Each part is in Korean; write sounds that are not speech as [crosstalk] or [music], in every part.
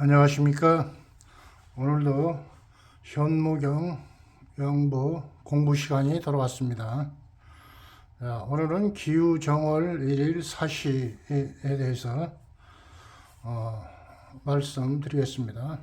안녕하십니까. 오늘도 현무경 영부 공부 시간이 돌아왔습니다. 자, 오늘은 기후정월 1일 사시에 대해서 어, 말씀드리겠습니다.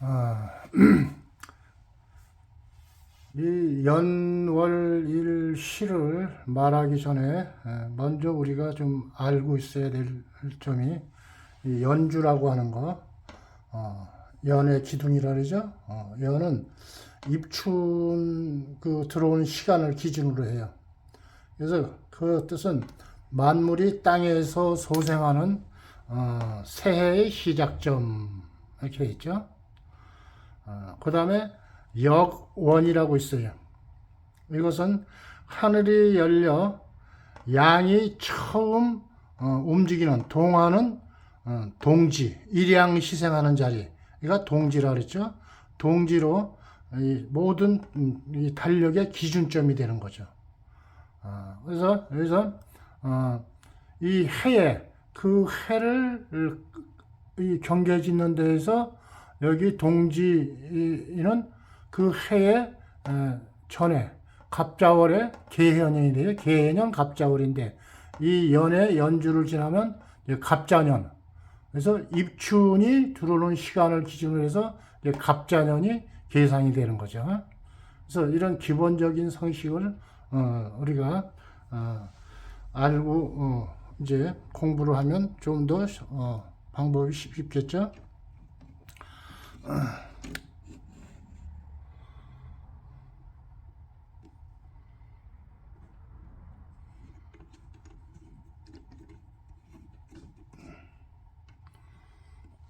아, [clears throat] 이 연월일 시를 말하기 전에 에, 먼저 우리가 좀 알고 있어야 될 점이 이 연주라고 하는 거, 어, 연의 기둥이라 그러죠. 어, 연은 입춘 그 들어오는 시간을 기준으로 해요. 그래서 그 뜻은 만물이 땅에서 소생하는 어, 새해의 시작점 이렇게 있죠. 어, 그 다음에 역원이라고 있어요. 이것은 하늘이 열려 양이 처음 어, 움직이는 동화는 어, 동지 일양 시생하는 자리 이가 동지라 그랬죠. 동지로 이 모든 음, 이 달력의 기준점이 되는 거죠. 어, 그래서 여기서 어, 이 해에 그 해를 이 경계 짓는 데에서 여기 동지는 그 해에 에, 전에 갑자월에 개해년이 돼요. 개해년 갑자월인데 이 연에 연주를 지나면 갑자년. 그래서 입춘이 들어오는 시간을 기준으로 해서 이제 갑자년이 계산이 되는 거죠. 그래서 이런 기본적인 상식을 어, 우리가 어, 알고 어, 이제 공부를 하면 좀더 어, 방법이 쉽- 쉽겠죠.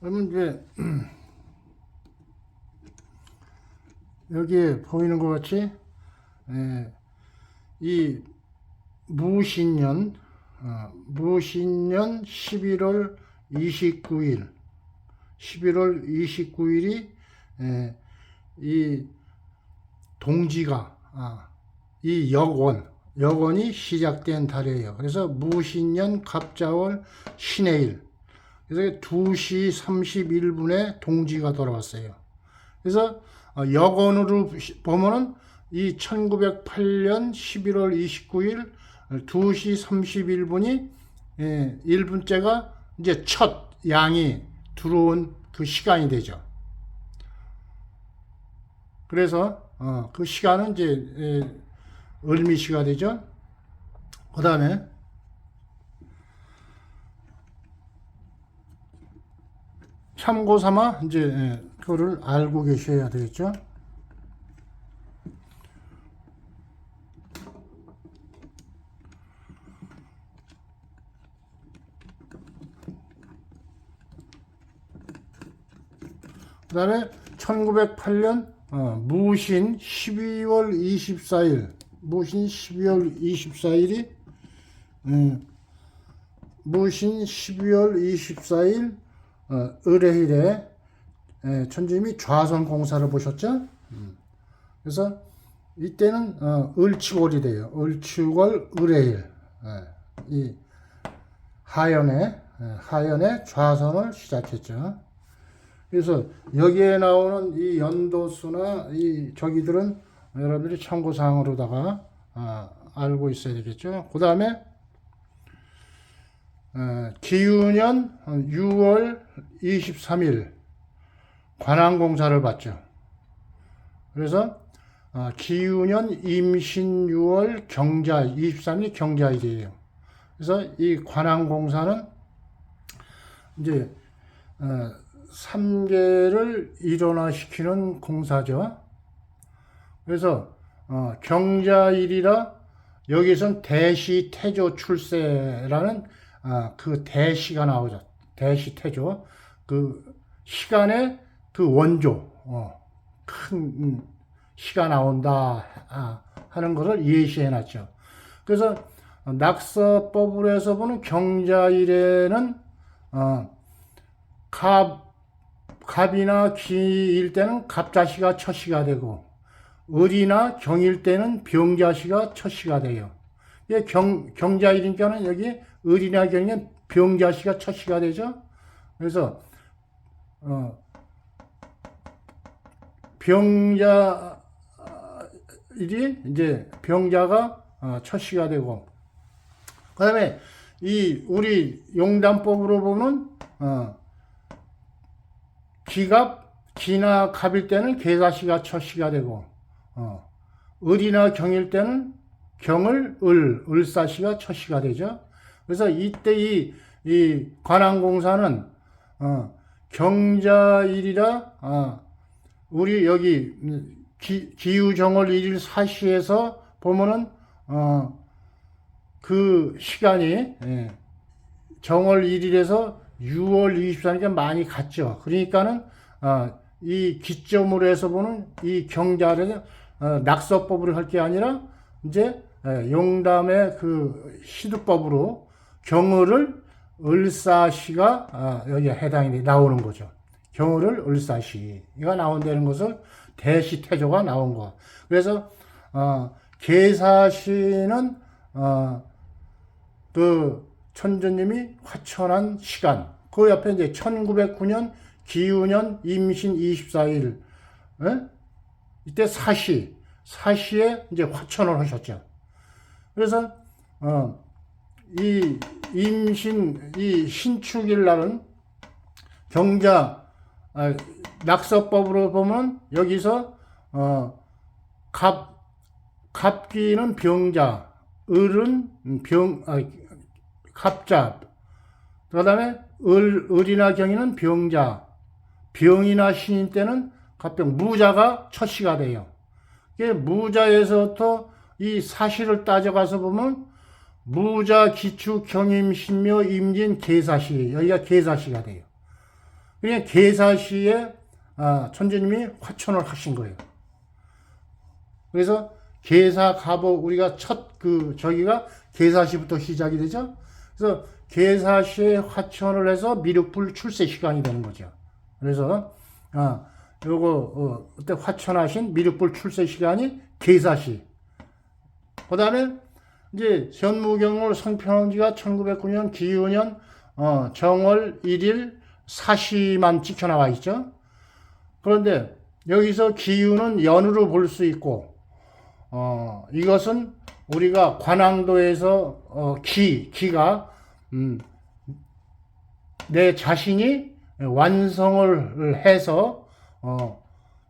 그러면 이제 [clears throat] 여기에 보이는 것 같이 에, 이 무신년 어, 무신년 11월 29일 11월 29일이 이 동지가 아, 이 역원 역원이 시작된 달이에요. 그래서 무신년 갑자월 신해일 그래서 2시 31분에 동지가 돌아왔어요. 그래서 어, 여건으로 보면은 이 1908년 11월 29일 2시 31분이 예, 1분째가 이제 첫 양이 들어온 그 시간이 되죠. 그래서 어, 그 시간은 이제 예, 을미시가 되죠. 그 다음에 참고 삼아 이제 예, 그거를 알고 계셔야 되겠죠. 그 다음에 1908년 어, 무신 12월 24일 무신 12월 24일이 음, 무신 12월 24일 어, 의뢰일에 에, 천주님이 좌선 공사를 보셨죠? 음. 그래서 이때는 어, 을치월이 돼요. 을치월 의뢰일 예, 이 하연에 예, 하연에 좌선을 시작했죠. 그래서 여기에 나오는 이 연도수나 이 저기들은 여러분들이 참고 사항으로다가 아, 알고 있어야 되겠죠. 그 다음에 어, 기유년 6월 23일 관항공사를 받죠. 그래서 어, 기유년 임신 6월 경자 23일 경자일이에요. 그래서 이 관항공사는 이제 어, 3계를 일원화시키는 공사죠. 그래서 어, 경자일이라 여기선 대시 태조 출세라는 아, 그 대시가 나오죠. 대시 태조 그 시간의 그 원조 어, 큰 음, 시가 나온다 아, 하는 것을 예시해 놨죠. 그래서 낙서법으로 해서 보는 경자일에는 어, 갑 갑이나 기일 때는 갑자시가 첫 시가 되고 을이나 경일 때는 병자시가 첫 시가 돼요. 예, 경, 경자일이니까는 여기 을이나 경일은 병자시가 첫 시가 되죠. 그래서 어, 병자 일이 이제 병자가 어, 첫 시가 되고 그 다음에 이 우리 용담법으로 보면 어, 기갑 기나 갑일 때는 계사시가 첫 시가 되고 어, 을이나 경일 때는 경을 을 을사시가 첫 시가 되죠. 그래서 이때 이, 이 관항공사는 어, 경자일이라 어, 우리 여기 기, 기우정월 일일 사시에서 보면은 어, 그 시간이 예, 정월 1일에서 6월 24일에 많이 갔죠. 그러니까는 어, 이 기점으로 해서 보는 이 경자를 어, 낙서법으로 할 게 아니라 이제 예, 용담의 그 시두법으로 경을을 을사시가 아, 여기에 해당이 나오는 거죠. 경을을 을사시가 나온다는 것을 대시태조가 나온 거. 그래서 어, 계사시는 어, 그 천주님이 화천한 시간. 그 옆에 이제 1909년 기우년 임신 24일. 에? 이때 사시, 사시에 이제 화천을 하셨죠. 그래서 어, 이 임신 이 신축일 날은 경자 아, 낙서법으로 보면 여기서 어, 갑 갑기는 병자, 을은 병 아, 갑자. 그다음에 을 을이나 경이는 병자, 병이나 신인 때는 갑병 무자가 첫 시가 돼요. 이게 무자에서부터 이 사실을 따져가서 보면 무자, 기축, 경임, 신묘, 임진, 계사시 여기가 계사시가 돼요. 그냥 계사시에 아, 천주님이 화천을 하신 거예요. 그래서 계사 가보 우리가 첫 그 저기가 계사시부터 시작이 되죠. 그래서 계사시에 화천을 해서 미륵불 출세 시간이 되는 거죠. 그래서 아 요거 어, 그때 화천하신 미륵불 출세 시간이 계사시. 그다음에 이제 현무경을 성편한 지가 1909년 기유년 어, 정월 1일 사시만 찍혀 나와 있죠. 그런데 여기서 기유는 연으로 볼 수 있고 어, 이것은 우리가 관항도에서 어, 기 기가 음, 내 자신이 완성을 해서 어,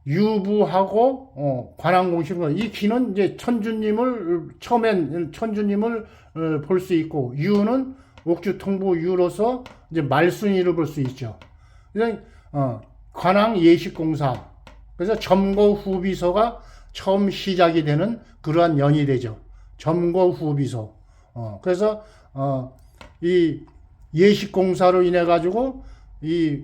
유부하고 어, 관항공식을 이 기는 이제 천주님을 처음엔 천주님을 어, 볼수 있고 유는 옥주통부 유로서 이제 말순이를 볼수 있죠. 그래서 어, 관항 예식공사 그래서 점거 후비서가 처음 시작이 되는 그러한 연이 되죠. 점거 후비서. 어, 그래서 어, 이 예식공사로 인해 가지고 이,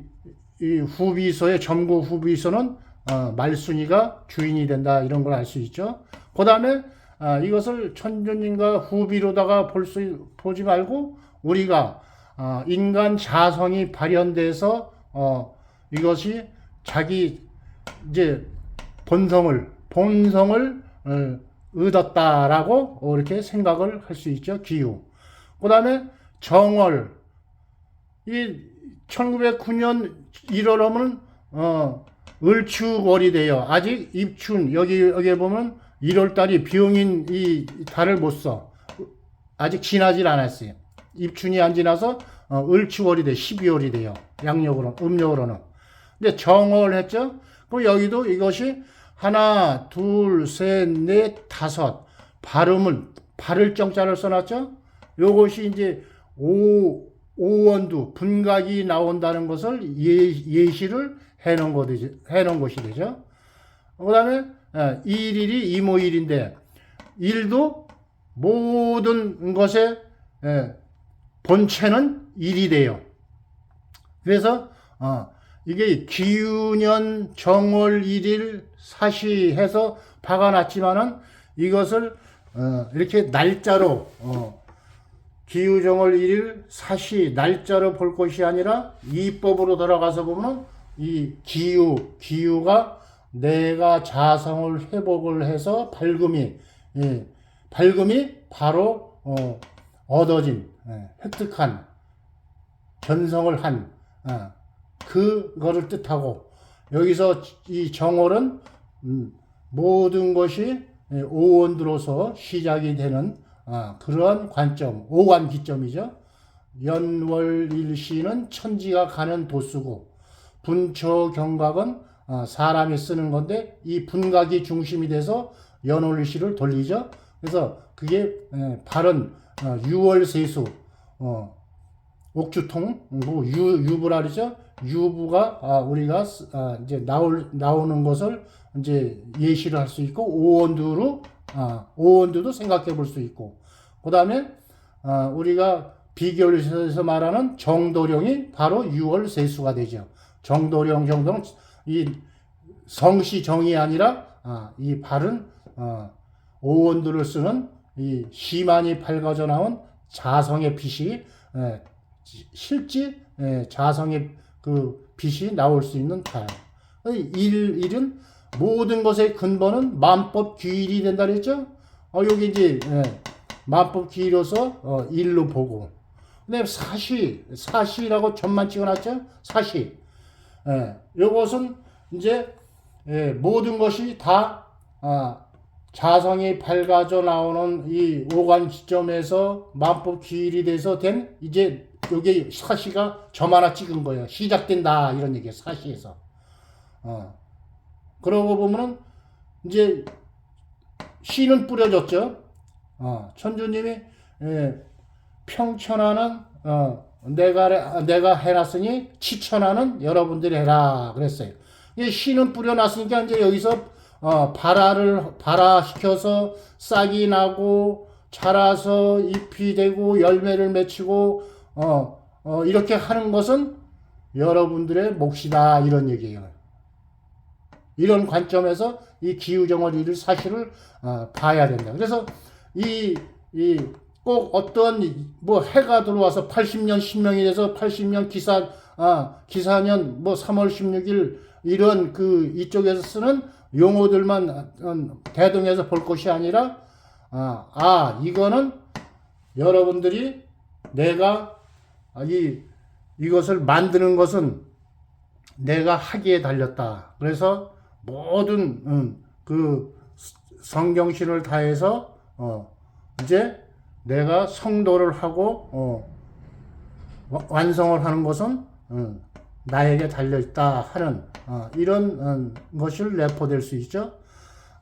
이 후비서의 점거 후비서는 어, 말순이가 주인이 된다 이런 걸 알 수 있죠. 그 다음에 어, 이것을 천주님과 후비로다가 볼 수 보지 말고 우리가 어, 인간 자성이 발현돼서 어, 이것이 자기 이제 본성을 본성을 어, 얻었다라고 이렇게 생각을 할 수 있죠. 기후. 그 다음에 정월. 이 1909년 1월 하면 어, 을축월이 돼요. 아직 입춘 여기 여기 보면 1월 달이 병인 이 달을 못 써. 아직 지나질 않았어요. 입춘이 안 지나서 어, 을축월이 돼 12월이 돼요. 양력으로 음력으로는. 근데 정월 했죠. 그럼 여기도 이것이 하나, 둘, 셋, 넷, 다섯 발음을 발을 정자를 써놨죠. 요것이 이제 오 오원두 분각이 나온다는 것을 예, 예시를 해놓은 것이 해놓은 것이 되죠. 그 다음에 어, 일일이 이모일인데 일도 모든 것의 예, 본체는 일이 돼요. 그래서 어, 이게 기유년 정월 1일 사시해서 박아놨지만은 이것을 어, 이렇게 날짜로 어, 기유정월 1일 사시 날짜로 볼 것이 아니라 이법으로 들어가서 보면 이 기유 기유가 내가 자성을 회복을 해서 밝음이 예, 밝음이 바로 어, 얻어진 예, 획득한 전성을 한 어, 그거를 뜻하고 여기서 이 정월은 음, 모든 것이 예, 오원으로서 시작이 되는 아, 그러한 관점, 오관 기점이죠. 연월일시는 천지가 가는 도수고 분초 경각은 아, 사람이 쓰는 건데 이 분각이 중심이 돼서 연월일시를 돌리죠. 그래서 그게 예, 바른 어, 유월세수 어, 옥주통 뭐 유, 유부라 그러죠. 유부가 아, 우리가 쓰- 아, 이제 나올 나오는 것을 이제 예시를 할 수 있고 오원두로 아, 오원두도 생각해 볼 수 있고 그다음에 아, 우리가 비교에서 말하는 정도령이 바로 유월 세수가 되죠. 정도령 정도는 이 성시 정이 아니라 아, 이 바른 어, 오원두를 쓰는 이 시만이 밝아져 나온 자성의 빛이 예, 실제 예, 자성의 그 빛이 나올 수 있는 달. 일 일은 모든 것의 근본은 만법 귀일이 된다 그랬죠. 어 여기 이제 예, 만법 귀일로서 어, 일로 보고. 근데 사시 사시라고 점만 찍어놨죠. 사시. 예, 요것은 이제 예, 모든 것이 다 아, 자성이 밝아져 나오는 이 오관 지점에서 만법 기일이 돼서 된 이제 여기 사시가 점 하나 찍은 거예요. 시작된다 이런 얘기예요. 사시에서. 어. 그러고 보면은 이제 시는 뿌려졌죠. 어. 천주님이 예, 평천하는 어, 내가 내가 해놨으니 치천하는 여러분들이 해라 그랬어요. 이 씨는 뿌려놨으니까 이제 여기서 어, 발화를 발화시켜서 싹이 나고 자라서 잎이 되고 열매를 맺히고 어, 어, 이렇게 하는 것은 여러분들의 몫이다 이런 얘기예요. 이런 관점에서 이 기후정월 일을 사실을 어, 봐야 된다. 그래서 이, 이, 꼭 어떤 뭐 해가 들어와서 80년 신명이 돼서 80년 기사, 아, 기사년 뭐 3월 16일 이런 그 이쪽에서 쓰는 용어들만 어, 대동해서 볼 것이 아니라 아, 아 이거는 여러분들이 내가 아, 이 이것을 만드는 것은 내가 하기에 달렸다. 그래서 모든 음, 그 성경신을 다해서 어, 이제 내가 성도를 하고 어, 와- 완성을 하는 것은 음, 나에게 달려 있다 하는 어, 이런 음, 것을 내포될 수 있죠.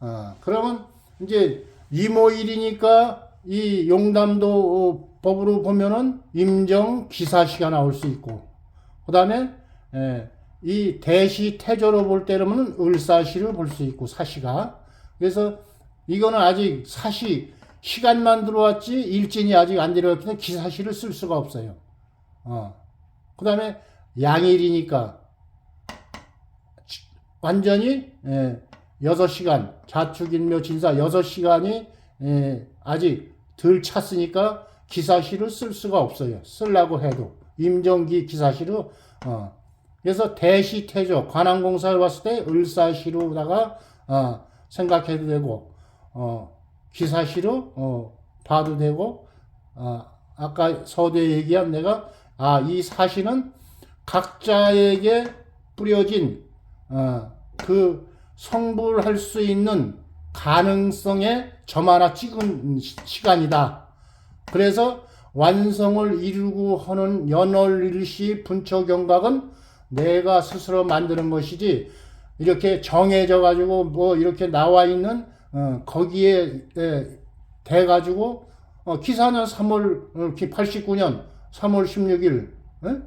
어, 그러면 이제 이모일이니까 이 용담도 어, 법으로 보면은 임정 기사시가 나올 수 있고 그 다음에 예, 이 대시 태조로 볼 때는 을사시를 볼 수 있고 사시가 그래서 이거는 아직 사시 시간만 들어왔지 일진이 아직 안 때문에 기사시를 쓸 수가 없어요. 어. 그 다음에 양일이니까 완전히 예, 6시간 자축인묘 진사 6시간이 예, 아직 덜 찼으니까 기사시를 쓸 수가 없어요. 쓰려고 해도 임정기 기사시로 어. 그래서 대시태조 관항공사를 봤을 때 을사시로다가 어, 생각해도 되고 어, 기사시로 어, 봐도 되고 어, 아까 서두에 얘기한 내가 아 이 사시는 각자에게 뿌려진 어, 그 성불할 수 있는 가능성에 점 하나 찍은 시- 시간이다. 그래서 완성을 이루고 하는 연월일시 분초경각은 내가 스스로 만드는 것이지 이렇게 정해져 가지고 뭐 이렇게 나와 있는 어, 거기에 에, 돼 가지고 어, 기사년 3월 어, 89년 3월 16일 에?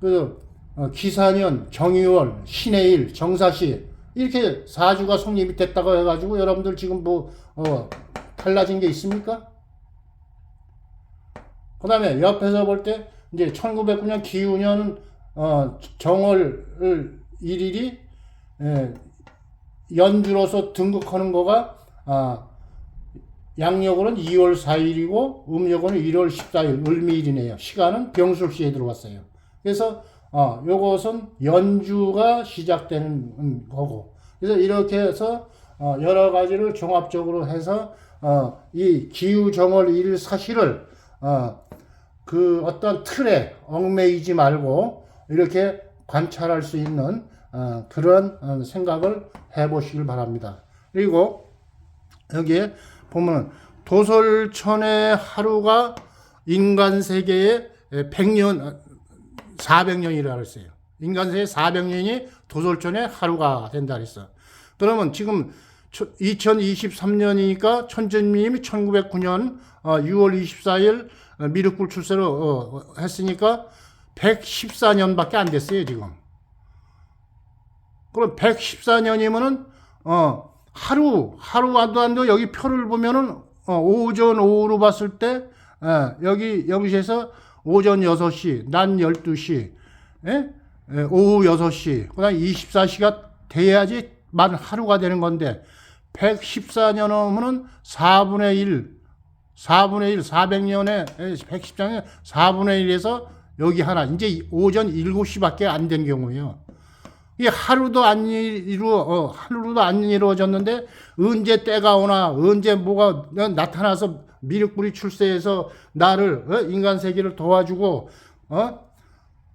그 어, 기사년 정의월 신해일 정사시 이렇게 사주가 성립이 됐다고 해가지고 여러분들 지금 뭐 어, 달라진 게 있습니까? 그 다음에 옆에서 볼 때 이제 1909년 기후년 어, 정월 1일이 예, 연주로서 등극하는 거가 아, 양력으로는 2월 4일이고 음력으로는 1월 14일 을미일이네요. 시간은 병술시에 들어왔어요. 그래서 어, 요것은 연주가 시작되는 음, 거고. 그래서 이렇게 해서 어, 여러 가지를 종합적으로 해서 어, 이 기후 정월 일 사실을 어, 그 어떤 틀에 얽매이지 말고 이렇게 관찰할 수 있는 어, 그런 어, 생각을 해보시길 바랍니다. 그리고 여기에 보면 도솔천의 하루가 인간 세계의 100년, 400년이라 그랬어요. 인간 세계 400년이 도솔천의 하루가 된다 그랬어. 그러면 지금 2023년이니까 천재님이 1909년 6월 24일 미륵불 출세를 어, 했으니까 114년밖에 안 됐어요, 지금. 그럼 114년이면은 어 하루 하루 안도 안도 여기 표를 보면은 어, 오전 오후로 봤을 때 예, 여기 여기에서 오전 6시, 낮 12시, 예? 예, 오후 6시, 그 다음 24시가 돼야지 만 하루가 되는 건데 114년 하면은 4분의 1, 4분의 1, 400년에 114년 4분의 1에서 여기 하나 이제 오전 7시밖에 안 된 경우예요. 이게 하루도 안 이루어 어, 하루도 안 이루어졌는데 언제 때가 오나 언제 뭐가 나타나서 미륵불이 출세해서 나를 어? 인간 세계를 도와주고 어?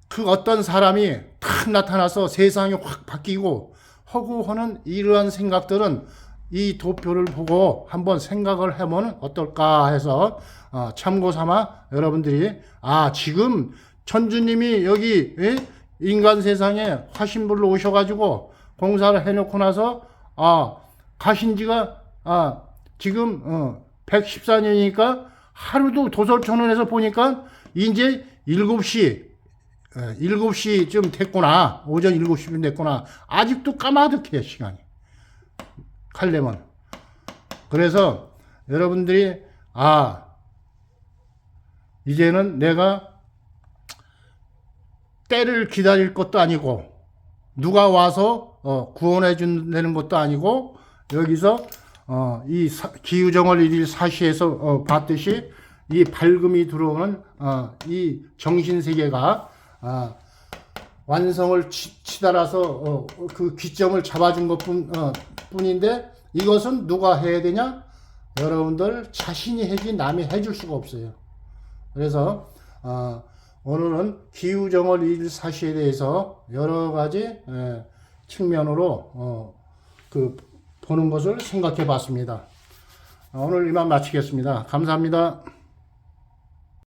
그 어떤 사람이 탁 나타나서 세상이 확 바뀌고 허구하는 이러한 생각들은 이 도표를 보고 한번 생각을 해보면 어떨까 해서 어, 참고 삼아 여러분들이 아 지금 천주님이 여기 예? 인간 세상에 화신불로 오셔가지고 공사를 해놓고 나서 아 가신 지가 아 지금 어, 114년이니까 하루도 도솔천원에서 보니까 이제 7시 예, 7시쯤 됐구나. 오전 7시쯤 됐구나. 아직도 까마득해 시간이. 칼레면 그래서 여러분들이 아 이제는 내가 때를 기다릴 것도 아니고 누가 와서 어, 구원해 준다는 것도 아니고 여기서 어, 이 사, 기후정월 일일 사시에서 어, 봤듯이 이 밝음이 들어오는 어, 이 정신 세계가 아, 완성을 치, 치달아서 어, 그 기점을 잡아준 것뿐 어, 뿐인데 이것은 누가 해야 되냐? 여러분들 자신이 해지 남이 해줄 수가 없어요. 그래서 어, 오늘은 기후정월 일사시에 대해서 여러 가지 에, 측면으로 어, 그 보는 것을 생각해 봤습니다. 오늘 이만 마치겠습니다. 감사합니다.